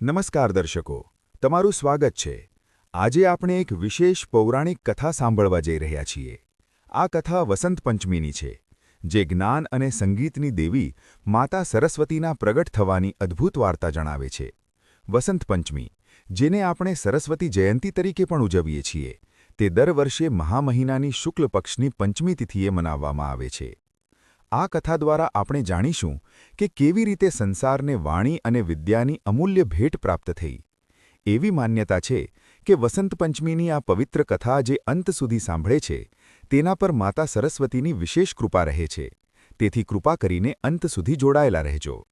નમસ્કાર દર્શકો, તમારું સ્વાગત છે. આજે આપણે એક વિશેષ પૌરાણિક કથા સાંભળવા જઈ રહ્યા છીએ. આ કથા વસંત પંચમીની છે, જે જ્ઞાન અને સંગીતની દેવી માતા સરસ્વતીના પ્રગટ થવાની અદ્ભુત વાર્તા જણાવે છે. વસંત પંચમી, જેને આપણે સરસ્વતી જયંતી તરીકે પણ ઉજવીએ છીએ, તે દર વર્ષે મહામહિનાની શુક્લ પક્ષની પંચમી તિથિએ મનાવવામાં આવે છે. આ કથા દ્વારા આપણે જાણીશું કે કેવી રીતે સંસારને વાણી અને વિદ્યાની અમૂલ્ય ભેટ પ્રાપ્ત થઈ. એવી માન્યતા છે કે વસંત પંચમીની આ પવિત્ર કથા જે અંત સુધી સાંભળે છે, તેના પર માતા સરસ્વતીની વિશેષ કૃપા રહે છે. તેથી કૃપા કરીને અંત સુધી જોડાયેલા રહેજો.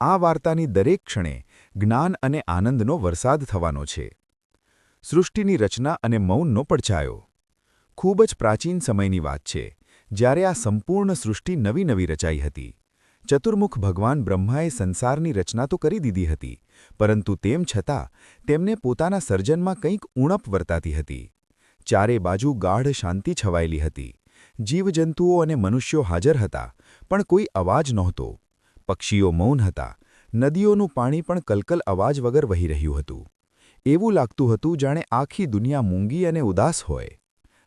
આ વાર્તાની દરેક ક્ષણે જ્ઞાન અને આનંદનો વરસાદ થવાનો છે. સૃષ્ટિની રચના અને મૌનનો પડછાયો. ખૂબ જ પ્રાચીન સમયની વાત છે. જ્યારે આ સંપૂર્ણ સૃષ્ટિ નવી નવી રચાઈ હતી. ચતુર્મુખ ભગવાન બ્રહ્માએ સંસારની રચના તો કરી દીધી હતી, પરંતુ તેમ છતાં તેમને પોતાના સર્જનમાં કંઈક ઉણપ વર્તાતી હતી. ચારે બાજુ ગાઢ શાંતિ છવાયેલી હતી. જીવજંતુઓ અને મનુષ્યો હાજર હતા, પણ કોઈ અવાજ નહોતો. પક્ષીઓ મૌન હતા, નદીઓનું પાણી પણ કલકલ અવાજ વગર વહી રહ્યું હતું. એવું લાગતું હતું જાણે આખી દુનિયા મૂંગી અને ઉદાસ હોય.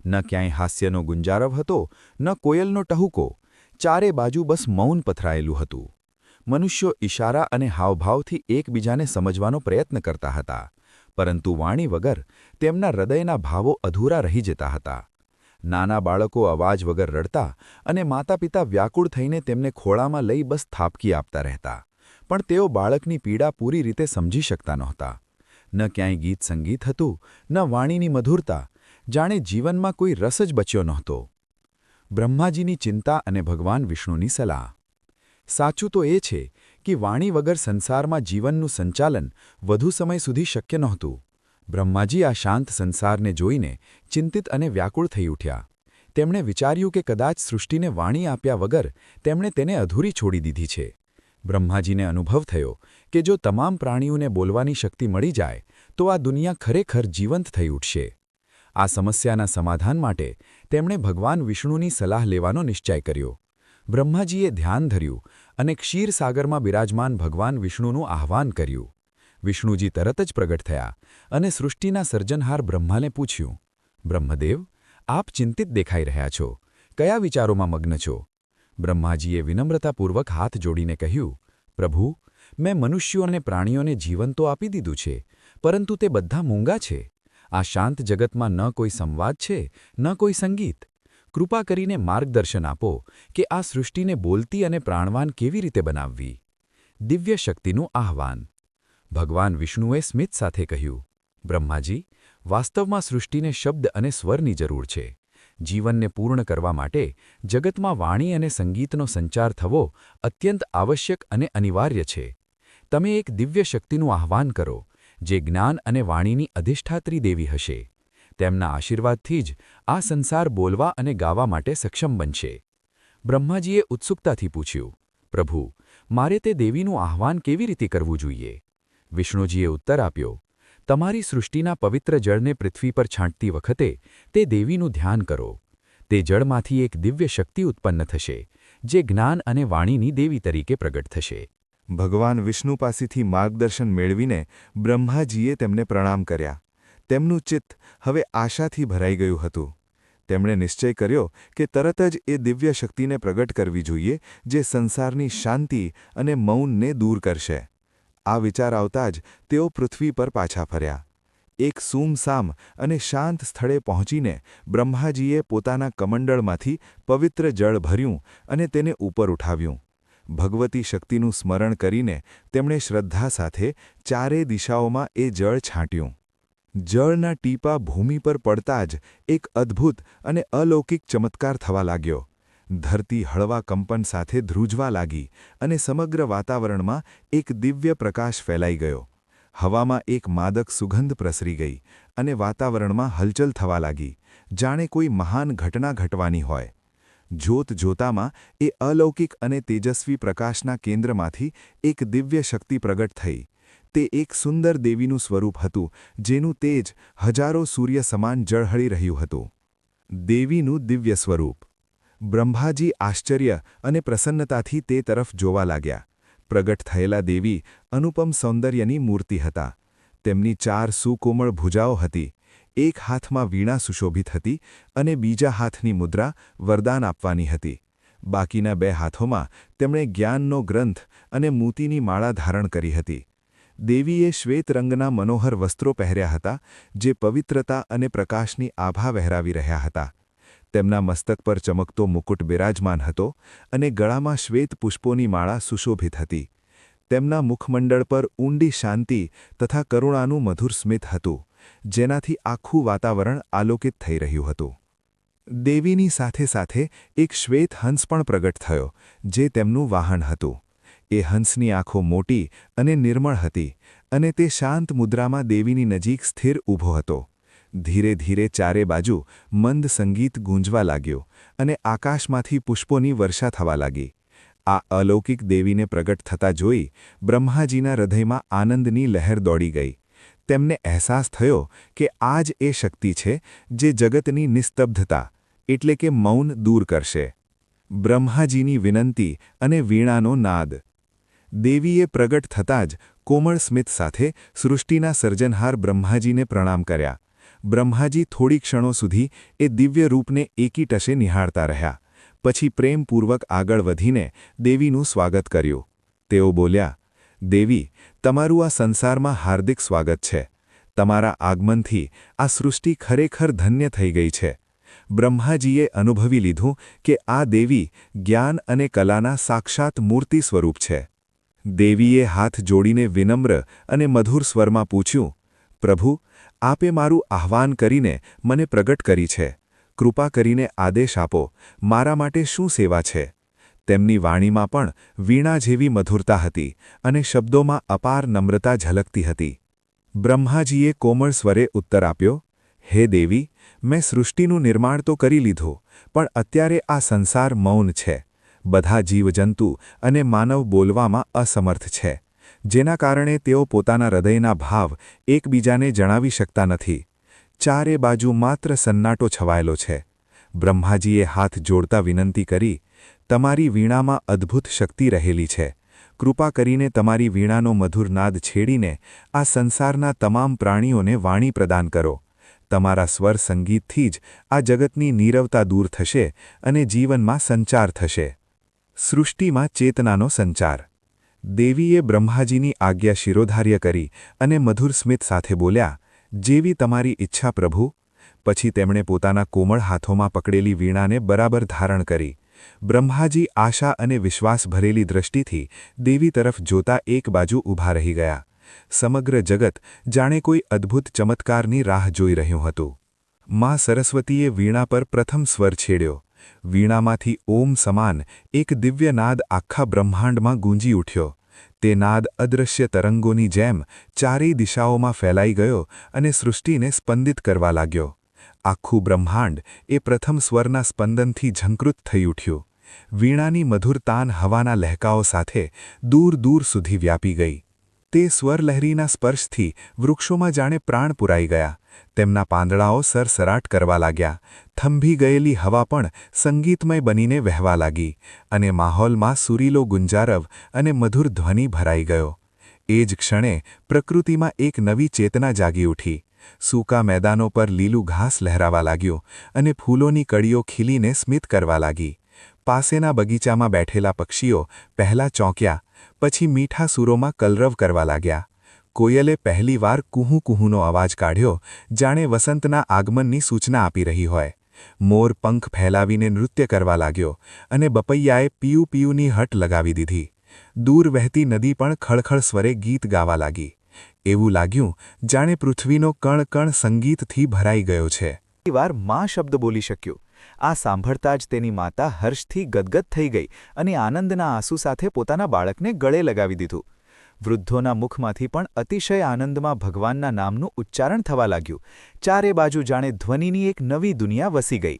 ન ક્યાંય હાસ્યનો ગુંજારવ હતો, ન કોયલનો ટહુકો. ચારે બાજુ બસ મૌન પથરાયેલું હતું. મનુષ્યો ઇશારા અને હાવભાવથી એકબીજાને સમજવાનો પ્રયત્ન કરતા હતા. પરંતુ વાણી વગર તેમના હૃદયના ભાવો અધૂરા રહી જતા હતા. નાના બાળકો અવાજ વગર રડતા અને માતા પિતા વ્યાકુળ થઈને તેમને ખોળામાં લઈ બસ થાપકી આપતા રહેતા. પણ તેઓ બાળકની પીડા પૂરી રીતે સમજી શકતા નહોતા. ન ક્યાંય ગીત સંગીત હતું, ન વાણીની મધુરતા જાણે જીવનમાં કોઈ રસ જ બચ્યો નહોતો. બ્રહ્માજીની ચિંતા અને ભગવાન વિષ્ણુની સલાહ. સાચું તો એ છે કે વાણી વગર સંસારમાં જીવનનું સંચાલન વધુ સમય સુધી શક્ય નહોતું. બ્રહ્માજી આ શાંત સંસારને જોઈને ચિંતિત અને વ્યાકુળ થઈ ઉઠ્યા. તેમણે વિચાર્યું કે કદાચ સૃષ્ટિને વાણી આપ્યા વગર તેમણે તેને અધૂરી છોડી દીધી છે. બ્રહ્માજીને અનુભવ થયો કે જો તમામ પ્રાણીઓને બોલવાની શક્તિ મળી જાય, તો આ દુનિયા ખરેખર જીવંત થઈ ઉઠશે. આ સમસ્યાના સમાધાન માટે તેમણે ભગવાન વિષ્ણુની સલાહ લેવાનો નિશ્ચય કર્યો. બ્રહ્માજીએ ધ્યાન ધર્યું અને ક્ષીરસાગરમાં બિરાજમાન ભગવાન વિષ્ણુનું આહ્વાન કર્યું. વિષ્ણુજી તરત જ પ્રગટ થયા અને સૃષ્ટિના સર્જનહાર બ્રહ્માને પૂછ્યું, બ્રહ્મદેવ, આપ ચિંતિત દેખાઈ રહ્યા છો. કયા વિચારોમાં મગ્ન છો? બ્રહ્માજીએ વિનમ્રતાપૂર્વક હાથ જોડીને કહ્યું, પ્રભુ, મેં મનુષ્યો અને પ્રાણીઓને જીવન તો આપી દીધું છે, પરંતુ તે બધા મૂંગા છે. આ શાંત જગતમાં ન કોઈ સંવાદ છે, ન કોઈ સંગીત? કૃપા કરીને માર્ગદર્શન આપો કે આ સૃષ્ટિને બોલતી અને પ્રાણવાન કેવી રીતે બનાવવી? દિવ્ય શક્તિનું આહવાન. ભગવાન વિષ્ણુએ સ્મિત સાથે કહ્યું, બ્રહ્માજી, વાસ્તવમાં સૃષ્ટિને શબ્દ અને સ્વરની જરૂર છે. જીવનને પૂર્ણ કરવા માટે જગતમાં વાણી અને સંગીતનો સંચાર થવો અત્યંત આવશ્યક અને અનિવાર્ય છે. તમે એક દિવ્ય શક્તિનું આહ્વાન કરો જે જ્ઞાન અને વાણીની અધિષ્ઠાત્રી દેવી હશે. તેમના આશીર્વાદથી જ આ સંસાર બોલવા અને ગાવા માટે સક્ષમ બનશે. બ્રહ્માજીએ ઉત્સુકતાથી પૂછ્યું, પ્રભુ, મારે તે દેવીનું આહ્વાન કેવી રીતે કરવું જોઈએ? વિષ્ણુજીએ ઉત્તર આપ્યો, તમારી સૃષ્ટિના પવિત્ર જળને પૃથ્વી પર છાંટતી વખતે તે દેવીનું ધ્યાન કરો. તે જળમાંથી એક દિવ્ય શક્તિ ઉત્પન્ન થશે, જે જ્ઞાન અને વાણીની દેવી તરીકે પ્રગટ થશે. ભગવાન વિષ્ણુ પાસેથી માર્ગદર્શન મેળવીને બ્રહ્માજીએ તેમને પ્રણામ કર્યા. તેમનું ચિત્ત હવે આશાથી ભરાઈ ગયું હતું. તેમણે નિશ્ચય કર્યો કે તરત જ એ દિવ્ય શક્તિને પ્રગટ કરવી જોઈએ, જે સંસારની શાંતિ અને મૌનને દૂર કરશે. આ વિચાર આવતા જ તેઓ પૃથ્વી પર પાછા ફર્યા. એક સૂમસામ અને શાંત સ્થળે પહોંચીને બ્રહ્માજીએ પોતાના કમંડળમાંથી પવિત્ર જળ ભર્યું અને તેને ઉપર ઉઠાવ્યું. ભગવતી શક્તિનું સ્મરણ કરીને તેમણે શ્રદ્ધા સાથે ચારે દિશાઓમાં એ જળ છાંટ્યું. જળના ટીપા ભૂમિ પર પડતા જ એક અદ્ભુત અને અલૌકિક ચમત્કાર થવા લાગ્યો. ધરતી હળવા કંપન સાથે ધ્રુજવા લાગી અને સમગ્ર વાતાવરણમાં એક દિવ્ય પ્રકાશ ફેલાઈ ગયો. હવામાં એક માદક સુગંધ પ્રસરી ગઈ અને વાતાવરણમાં હલચલ થવા લાગી. જાણે કોઈ મહાન ઘટના ઘટવાની હોય. જોત જોતામાં એ અલૌકિક અને તેજસ્વી પ્રકાશના કેન્દ્રમાંથી એક દિવ્ય શક્તિ પ્રગટ થઈ. તે એક સુંદર દેવીનું સ્વરૂપ હતું, જેનું તેજ હજારો સૂર્ય સમાન જળહળી રહ્યું હતું. દેવીનું દિવ્ય સ્વરૂપ. બ્રહ્માજી આશ્ચર્ય અને પ્રસન્નતાથી તે તરફ જોવા લાગ્યા. પ્રગટ થયેલા દેવી અનુપમ સૌંદર્યની મૂર્તિ હતા. તેમની ચાર સુકોમળ ભુજાઓ હતી. એક હાથમાં વીણા સુશોભિત હતી અને બીજા હાથની મુદ્રા વરદાન આપવાની હતી. બાકીના બે હાથોમાં તેમણે જ્ઞાનનો ગ્રંથ અને મૂતિની માળા ધારણ કરી હતી. દેવીએ શ્વેત રંગના મનોહર વસ્ત્રો પહેર્યા હતા, જે પવિત્રતા અને પ્રકાશની આભા વહેરાવી રહ્યા હતા. તેમના મસ્તક પર ચમકતો મુકુટ બિરાજમાન હતો અને ગળામાં શ્વેત પુષ્પોની માળા સુશોભિત હતી. તેમના મુખમંડળ પર ઊંડી શાંતિ તથા કરુણાનું મધુર સ્મિત હતું. જેનાથી આખું વાતાવરણ આલોકિત થઈ રહ્યું હતું. દેવીની સાથે સાથે એક શ્વેત હંસ પણ પ્રગટ થયો, જે તેમનું વાહન હતું. એ હંસની આંખો મોટી અને નિર્મળ હતી અને તે શાંત મુદ્રામાં દેવીની નજીક સ્થિર ઊભો હતો. ધીરે ધીરે ચારે બાજુ મંદ સંગીત ગૂંજવા લાગ્યો અને આકાશમાંથી પુષ્પોની વર્ષા થવા લાગી. આ અલૌકિક દેવીને પ્રગટ થતા જોઈ બ્રહ્માજીના હૃદયમાં આનંદની લહેર દોડી ગઈ. તેમને અહેસાસ થયો કે આ જ એ શક્તિ છે જે જગતની નિસ્તબ્ધતા, એટલે કે મૌન દૂર કરશે. બ્રહ્માજીની વિનંતી અને વીણાનો નાદ. દેવીએ પ્રગટ થતાં જ કોમળ સ્મિત સાથે સૃષ્ટિના સર્જનહાર બ્રહ્માજીને પ્રણામ કર્યા. બ્રહ્માજી થોડી ક્ષણો સુધી એ દિવ્ય રૂપને એકી ટશે નિહાળતા રહ્યા. પછી પ્રેમપૂર્વક આગળ વધીને દેવીનું સ્વાગત કર્યું. તેઓ બોલ્યા, દેવી તમારું આ સંસારમાં હાર્દિક સ્વાગત છે. તમારા આગમનથી આ સૃષ્ટિ ખરેખર ધન્ય થઈ ગઈ છે. બ્રહ્માજીએ અનુભવી લીધું કે આ દેવી જ્ઞાન અને કલાના સાક્ષાત મૂર્તિ સ્વરૂપ છે. દેવીએ હાથ જોડીને વિનમ્ર અને મધુર સ્વરમાં પૂછ્યું, પ્રભુ, આપે મારું આહ્વાન કરીને મને પ્રગટ કરી છે. કૃપા કરીને આદેશ આપો. મારા માટે શું સેવા છે? તેમની વાણીમાં પણ વીણા જેવી મધુરતા હતી અને શબ્દોમાં અપાર નમ્રતા ઝલકતી હતી. બ્રહ્માજીએ કોમળ સ્વરે ઉત્તર આપ્યો, હે દેવી, મેં સૃષ્ટિનું નિર્માણ તો કરી લીધું, પણ અત્યારે આ સંસાર મૌન છે. બધા જીવજંતુ અને માનવ બોલવામાં અસમર્થ છે. જેના કારણે તેઓ પોતાના હૃદયના ભાવ એકબીજાને જણાવી શકતા નથી. ચારે બાજુ માત્ર સન્નાટો છવાયેલો છે. બ્રહ્માજીએ હાથ જોડતા વિનંતી કરી તમારી વીણામાં અદ્ભુત શક્તિ રહેલી છે. કૃપા કરીને તમારી વીણાનો મધુર નાદ છેડીને આ સંસારના તમામ પ્રાણીઓને વાણી પ્રદાન કરો. તમારા સ્વર સંગીતથી જ આ જગતની નીરવતા દૂર થશે અને જીવનમાં સંચાર થશે. સૃષ્ટિમાં ચેતનાનો સંચાર. દેવીએ બ્રહ્માજીની આજ્ઞા શિરોધાર્ય કરી અને મધુર સ્મિત સાથે બોલ્યા, જેવી તમારી ઈચ્છા પ્રભુ. પછી તેમણે પોતાના કોમળ હાથોમાં પકડેલી વીણાને બરાબર ધારણ કરી. બ્રહ્માજી આશા અને વિશ્વાસ ભરેલી દ્રષ્ટિથી દેવી તરફ જોતા એક બાજુ ઊભા રહી ગયા. સમગ્ર જગત જાણે કોઈ અદ્ભુત ચમત્કારની રાહ જોઈ રહ્યું હતું. માં સરસ્વતીએ વીણા પર પ્રથમ સ્વર છેડ્યો. વીણામાંથી ઓમ સમાન એક દિવ્ય નાદ આખા બ્રહ્માંડમાં ગૂંજી ઉઠ્યો. તે નાદ અદૃશ્ય તરંગોની જેમ ચારેય દિશાઓમાં ફેલાઈ ગયો અને સૃષ્ટિને સ્પંદિત કરવા લાગ્યો. આખું બ્રહ્માંડ એ પ્રથમ સ્વરના સ્પંદનથી ઝંકૃત થઈ ઉઠ્યું. વીણાની મધુર તાન હવાના લહેકાઓ સાથે દૂર દૂર સુધી વ્યાપી ગઈ. તે સ્વરલહેરીના સ્પર્શથી વૃક્ષોમાં જાણે પ્રાણ પુરાઈ ગયા. તેમના પાંદડાઓ સરસરાટ કરવા લાગ્યા. થંભી ગયેલી હવા પણ સંગીતમય બનીને વહેવા લાગી અને માહોલમાં સુરીલો ગુંજારવ અને મધુર ધ્વનિ ભરાઈ ગયો. એ જ ક્ષણે પ્રકૃતિમાં એક નવી ચેતના જાગી ઉઠી. સૂકા મેદાનો પર લીલું ઘાસ લહેરાવા લાગ્યું અને ફૂલોની કડીઓ ખીલીને સ્મિત કરવા લાગી. પાસેના બગીચામાં બેઠેલા પક્ષીઓ પહેલાં ચોંક્યા, પછી મીઠા સૂરોમાં કલરવ કરવા લાગ્યા. કોયલે પહેલીવાર કુહુ કુહુનો અવાજ કાઢ્યો, જાણે વસંતના આગમનની સૂચના આપી રહી હોય. મોર પંખ ફેલાવીને નૃત્ય કરવા લાગ્યો અને બપૈયાએ પીયુ પીયુની હટ લગાવી દીધી. દૂર વહેતી નદી પણ ખળખળ સ્વરે ગીત ગાવા લાગી. એવું લાગ્યું જાણે પૃથ્વીનો કણ કણ સંગીતથી ભરાઈ ગયો છે. વારમાં શબ્દ બોલી શક્યો. આ સાંભળતા જ તેની માતા હર્ષથી ગદગદ થઈ ગઈ અને આનંદના આંસુ સાથે પોતાના બાળકને ગળે લગાવી દીધું. વૃદ્ધોના મુખમાંથી પણ અતિશય આનંદમાં ભગવાનના નામનું ઉચ્ચારણ થવા લાગ્યું. ચારે બાજુ જાણે ધ્વનિની એક નવી દુનિયા વસી ગઈ.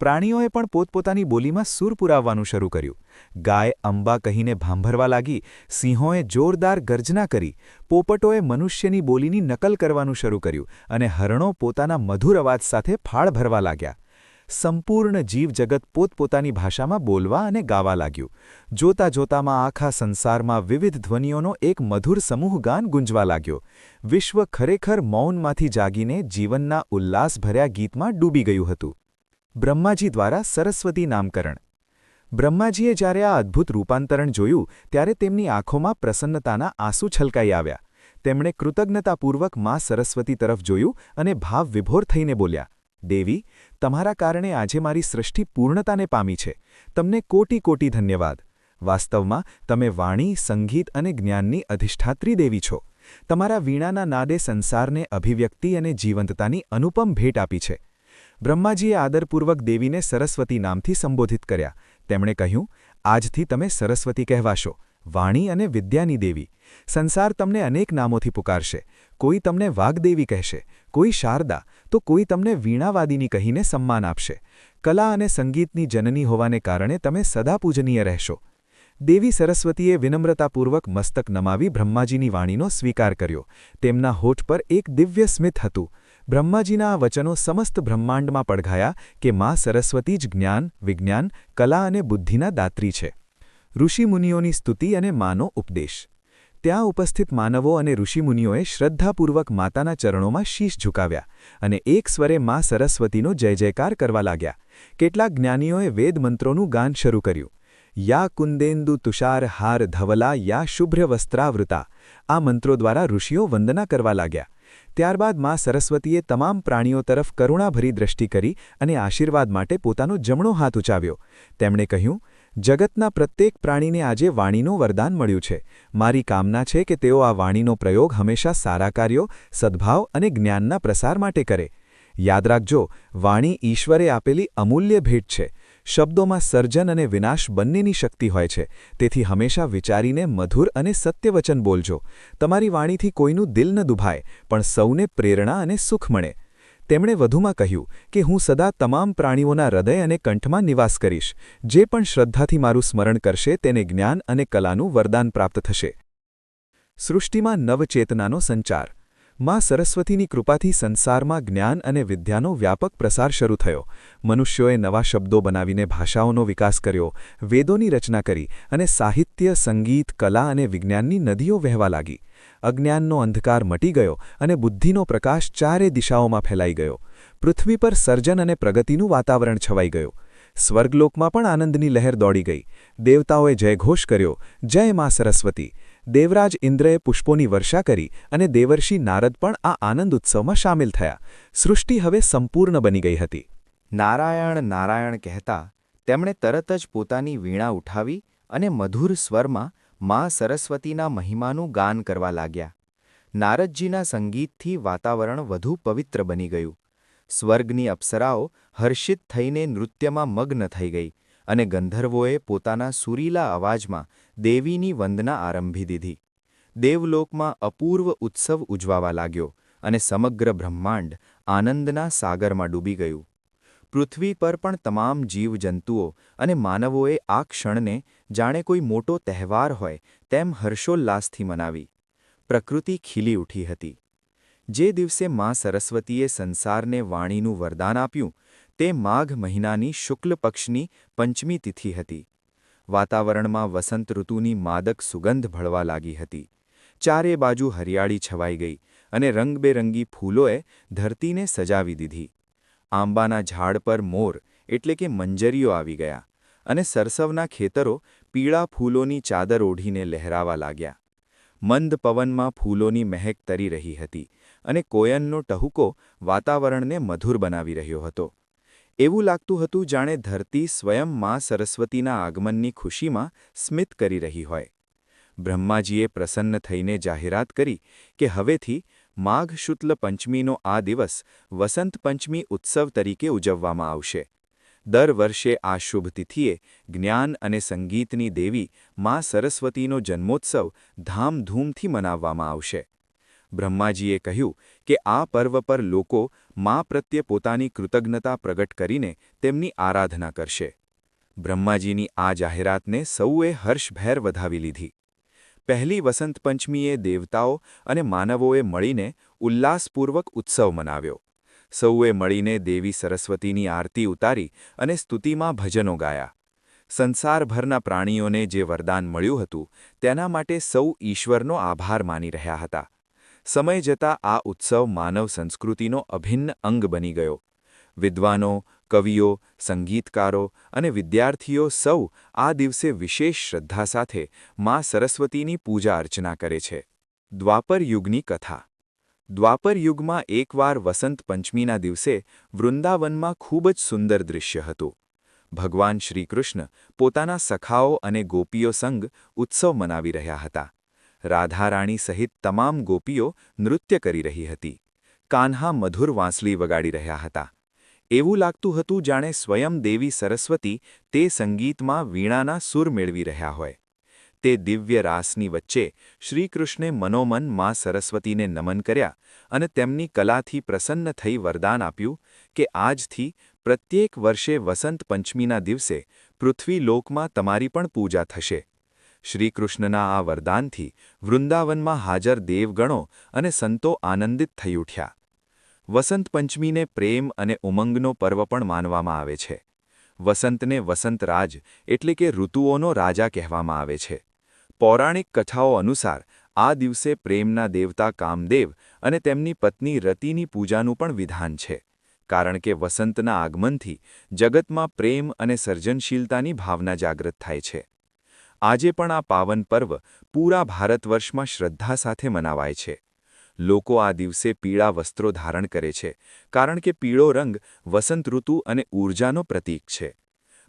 પ્રાણીઓએ પણ પોતપોતાની બોલીમાં સૂર પુરાવવાનું શરૂ કર્યું. ગાય, અંબા કહીને ભાંભરવા લાગી, સિંહોએ જોરદાર ગર્જના કરી, પોપટોએ મનુષ્યની બોલીની નકલ કરવાનું શરૂ કર્યું અને હરણો પોતાના મધુર અવાજ સાથે ફાળ ભરવા લાગ્યા. સંપૂર્ણ જીવજગત પોતપોતાની ભાષામાં બોલવા અને ગાવા લાગ્યું. જોતા જોતામાં આખા સંસારમાં વિવિધ ધ્વનિઓનો એક મધુર સમૂહગાન ગુંજવા લાગ્યો. વિશ્વ ખરેખર મૌનમાંથી જાગીને જીવનના ઉલ્લાસભર્યા ગીતમાં ડૂબી ગયું હતું. બ્રહ્માજી દ્વારા સરસ્વતી નામકરણ. બ્રહ્માજીએ જ્યારે આ અદ્ભુત રૂપાંતરણ જોયું, ત્યારે તેમની આંખોમાં પ્રસન્નતાના આંસુ છલકાઈ આવ્યા. તેમણે કૃતજ્ઞતાપૂર્વકમાં સરસ્વતી તરફ જોયું અને ભાવ વિભોર થઈને બોલ્યા, દેવી, તમારા કારણે આજે મારી સૃષ્ટિ પૂર્ણતાને પામી છે. તમને કોટી કોટી ધન્યવાદ. વાસ્તવમાં, તમે વાણી, સંગીત અને જ્ઞાનની અધિષ્ઠાત્રી દેવી છો. તમારા વીણાના નાદે સંસારને અભિવ્યક્તિ અને જીવંતતાની અનુપમ ભેટ આપી છે. બ્રહ્માજીએ આદરપૂર્વક દેવીને સરસ્વતી નામથી સંબોધિત કર્યા. તેમણે કહ્યું, આજથી તમે સરસ્વતી કહેવાશો, વાણી અને વિદ્યાની દેવી. સંસાર તમને અનેક નામોથી પુકારશે. કોઈ તમને વાગ્દેવી કહેશે, કોઈ શારદા, તો કોઈ તમને વીણાવાદીની કહીને સન્માન આપશે. કલા અને સંગીતની જનની હોવાને કારણે તમે સદા પૂજનીય રહેશો. દેવી સરસ્વતીએ વિનમ્રતાપૂર્વક મસ્તક નમાવી બ્રહ્માજીની વાણીનો સ્વીકાર કર્યો. તેમના હોઠ પર એક દિવ્ય સ્મિત હતું. બ્રહ્માજીના આ વચનો સમસ્ત બ્રહ્માંડમાં પડઘાયા કે મા સરસ્વતી જ જ્ઞાન, વિજ્ઞાન, કલા અને બુદ્ધિના દાત્રી છે. ઋષિમુનિઓની સ્તુતિ અને માનો ઉપદેશ. ત્યાં ઉપસ્થિત માનવો અને ઋષિમુનિઓએ શ્રદ્ધાપૂર્વક માતાના ચરણોમાં શીશ ઝુકાવ્યા અને એક સ્વરે મા સરસ્વતીનો જય જયકાર કરવા લાગ્યા. કેટલાક જ્ઞાનીઓએ વેદમંત્રોનું ગાન શરૂ કર્યું. યા કુંદેન્દુ તુષાર હાર ધવલા યા શુભ્ર વસ્ત્રાવૃતા આ મંત્રો દ્વારા ઋષિઓ વંદના કરવા લાગ્યા. ત્યારબાદમાં સરસ્વતીએ તમામ પ્રાણીઓ તરફ કરુણાભરી દ્રષ્ટિ કરી અને આશીર્વાદ માટે પોતાનો જમણો હાથ ઉચાવ્યો. તેમણે કહ્યું, જગતના પ્રત્યેક પ્રાણીને આજે વાણીનું વરદાન મળ્યું છે. મારી કામના છે કે તેઓ આ વાણીનો પ્રયોગ હંમેશા સારા કાર્યો, સદ્ભાવ અને જ્ઞાનના પ્રસાર માટે કરે. યાદ રાખજો, વાણી ઈશ્વરે આપેલી અમૂલ્ય ભેટ છે. શબ્દોમાં સર્જન અને વિનાશ બંનેની શક્તિ હોય છે. તેથી હંમેશા વિચારીને મધુર અને સત્યવચન બોલજો. તમારી વાણીથી કોઈનું દિલ ન દુભાય, પણ સૌને પ્રેરણા અને સુખ મળે. તેમણે વધુમાં કહ્યું કે હું સદા તમામ પ્રાણીઓના હૃદય અને કંઠમાં નિવાસ કરીશ. જે પણ શ્રદ્ધાથી મારું સ્મરણ કરશે, તેને જ્ઞાન અને કલાનું વરદાન પ્રાપ્ત થશે. સૃષ્ટિમાં નવચેતનાનો સંચાર. માં સરસ્વતીની કૃપાથી સંસારમાં જ્ઞાન અને વિદ્યાનો વ્યાપક પ્રસાર શરૂ થયો. મનુષ્યોએ નવા શબ્દો બનાવીને ભાષાઓનો વિકાસ કર્યો, વેદોની રચના કરી અને સાહિત્ય, સંગીત, કલા અને વિજ્ઞાનની નદીઓ વહેવા લાગી. અજ્ઞાનનો અંધકાર મટી ગયો અને બુદ્ધિનો પ્રકાશ ચારે દિશાઓમાં ફેલાઈ ગયો. પૃથ્વી પર સર્જન અને પ્રગતિનું વાતાવરણ છવાઈ ગયું. સ્વર્ગલોકમાં પણ આનંદની લહેર દોડી ગઈ. દેવતાઓએ જયઘોષ કર્યો, જય મા સરસ્વતી! દેવરાજ ઇન્દ્રએ પુષ્પોની વર્ષા કરી અને દેવર્ષિ નારદ પણ આ આનંદ ઉત્સવમાં સામેલ થયા. સૃષ્ટિ હવે સંપૂર્ણ બની ગઈ હતી. નારાયણ નારાયણ કહેતા તેમણે તરત જ પોતાની વીણા ઉઠાવી અને મધુર સ્વરમાં મા સરસ્વતીના મહિમાનું ગાન કરવા લાગ્યા. નારદજીના સંગીતથી વાતાવરણ વધુ પવિત્ર બની ગયું. સ્વર્ગની અપ્સરાઓ હર્ષિત થઈને નૃત્યમાં મગ્ન થઈ ગઈ. અને ગંધર્વોએ પોતાના સુરીલા અવાજમાં દેવીની વંદના આરંભી દીધી. દેવલોકમાં અપૂર્વ ઉત્સવ ઉજવાવા લાગ્યો અને સમગ્ર બ્રહ્માંડ આનંદના સાગરમાં ડૂબી ગયું. પૃથ્વી પર પણ તમામ જીવજંતુઓ અને માનવોએ આ ક્ષણને જાણે કોઈ મોટો તહેવાર હોય તેમ હર્ષોલ્લાસથી મનાવી. પ્રકૃતિ ખીલી ઉઠી હતી. જે દિવસે મા સરસ્વતીએ સંસારને વાણીનું વરદાન આપ્યું તે માઘ મહિનાની શુક્લ પક્ષની પંચમી તિથિ હતી. વાતાવરણમાં વસંત ઋતુની માદક સુગંધ ભળવા લાગી હતી. ચારે બાજુ હરિયાળી છવાઈ ગઈ અને રંગબેરંગી ફૂલોએ ધરતીને સજાવી દીધી. આંબાના ઝાડ પર મોર એટલે કે મંજરીઓ આવી ગયા અને સરસવના ખેતરો પીળા ફૂલોની ચાદર ઓઢીને લહેરાવા લાગ્યા. મંદ પવનમાં ફૂલોની મહેક તરી રહી હતી અને કોયનનો ટહુકો વાતાવરણને મધુર બનાવી રહ્યો હતો. એવું લાગતું હતું જાણે ધરતી સ્વયં મા સરસ્વતીના આગમનની ખુશીમાં સ્મિત કરી રહી હોય. બ્રહ્માજીએ પ્રસન્ન થઈને જાહેરાત કરી કે હવેથી માઘ શુક્લ પંચમીનો આ દિવસ વસંત પંચમી ઉત્સવ તરીકે ઉજવવામાં આવશે. દર વર્ષે આ શુભ તિથિએ જ્ઞાન અને સંગીતની દેવી મા સરસ્વતીનો જન્મોત્સવ ધામધૂમથી મનાવવામાં આવશે. બ્રહ્માજીએ કહ્યું કે આ પર્વ પર લોકો મા પ્રત્યે પોતાની કૃતજ્ઞતા પ્રગટ કરીને તેમની આરાધના કરશે. બ્રહ્માજીની આ જાહેરાતને સૌએ હર્ષભેર વધાવી લીધી. પહેલી વસંત પંચમીએ દેવતાઓ અને માનવોએ મળીને ઉલ્લાસપૂર્વક ઉત્સવ મનાવ્યો. સૌએ મળીને દેવી સરસ્વતીની આરતી ઉતારી અને સ્તુતિમાં ભજનો ગાયા. સંસારભરના પ્રાણીઓને જે વરદાન મળ્યું હતું, તેના માટે સૌ ઈશ્વરનો આભાર માની રહ્યા હતા. સમય જતાં આ ઉત્સવ માનવ સંસ્કૃતિનો અભિન્ન અંગ બની ગયો. વિદ્વાનો, કવિઓ, સંગીતકારો અને વિદ્યાર્થીઓ સૌ આ દિવસે વિશેષ શ્રદ્ધા સાથે મા સરસ્વતીની પૂજા અર્ચના કરે છે. દ્વાપર યુગની કથા. દ્વાપર યુગમાં એકવાર વસંત પંચમીના દિવસે વૃંદાવનમાં ખૂબ જ સુંદર દૃશ્ય હતું. ભગવાન શ્રીકૃષ્ણ પોતાના સખાઓ અને ગોપીઓ સંગ ઉત્સવ મનાવી રહ્યા હતા. રાધારાણી સહિત તમામ ગોપીઓ નૃત્ય કરી રહી હતી. કાન્હા મધુર વાંસલી વગાડી રહ્યા હતા. એવું લાગતું હતું જાણે સ્વયં દેવી સરસ્વતી તે સંગીતમાં વીણાના સુર મેળવી રહ્યા હોય. તે દિવ્ય રાસની વચ્ચે શ્રીકૃષ્ણે મનોમન મા સરસ્વતીને નમન કર્યા અને તેમની કલાથી પ્રસન્ન થઈ વરદાન આપ્યું કે આજથી પ્રત્યેક વર્ષે વસંત પંચમીના દિવસે પૃથ્વીલોકમાં તમારી પણ પૂજા થશે. શ્રીકૃષ્ણના આ વરદાનથી વૃંદાવનમાં હાજર દેવગણો અને સંતો આનંદિત થઈ ઉઠ્યા. વસંત પંચમીને પ્રેમ અને ઉમંગનો પર્વ પણ માનવામાં આવે છે. વસંતને વસંતરાજ એટલે કે ઋતુઓનો રાજા કહેવામાં આવે છે. પૌરાણિક કથાઓ અનુસાર આ દિવસે પ્રેમના દેવતા કામદેવ અને તેમની પત્ની રતિની પૂજાનું પણ વિધાન છે. કારણ કે વસંતના આગમનથી જગતમાં પ્રેમ અને સર્જનશીલતાની ભાવના જાગૃત થાય છે. આજે પણ આ પાવન પર્વ પૂરા ભારતવર્ષમાં શ્રદ્ધા સાથે મનાવાય છે. લોકો આ દિવસે પીળા વસ્ત્રો ધારણ કરે છે, કારણ કે પીળો રંગ વસંત ઋતુ અને ઊર્જાનો પ્રતીક છે.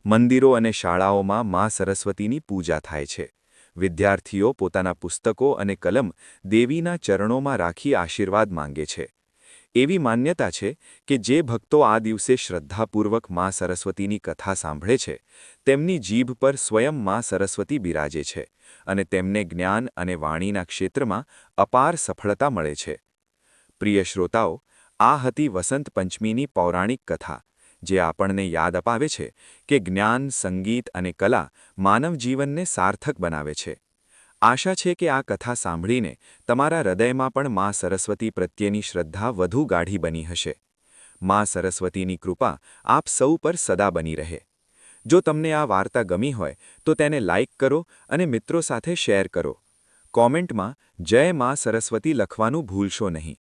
મંદિરો અને શાળાઓમાં મા સરસ્વતીની પૂજા થાય છે. વિદ્યાર્થીઓ પોતાના પુસ્તકો અને કલમ દેવીના ચરણોમાં રાખી આશીર્વાદ માંગે છે. એવી માન્યતા છે કે જે ભક્તો આ દિવસે શ્રદ્ધાપૂર્વક મા સરસ્વતીની કથા સાંભળે છે, તેમની જીભ પર સ્વયં મા સરસ્વતી બિરાજે છે અને તેમને જ્ઞાન અને વાણીના ક્ષેત્રમાં અપાર સફળતા મળે છે. પ્રિય શ્રોતાઓ, આ હતી વસંત પંચમીની પૌરાણિક કથા, જે આપણને યાદ અપાવે છે કે જ્ઞાન, સંગીત અને કલા માનવ જીવનને સાર્થક બનાવે છે. આશા છે કે આ કથા સાંભળીને તમારા હૃદયમાં પણ મા સરસ્વતી પ્રત્યેની શ્રદ્ધા વધુ ગાઢી બની હશે. મા સરસ્વતીની કૃપા આપ સૌ પર સદા બની રહે. જો તમને આ વાર્તા ગમી હોય, તો તેને લાઇક કરો અને મિત્રો સાથે શેર કરો. કોમેન્ટમાં જય મા સરસ્વતી લખવાનું ભૂલશો નહીં.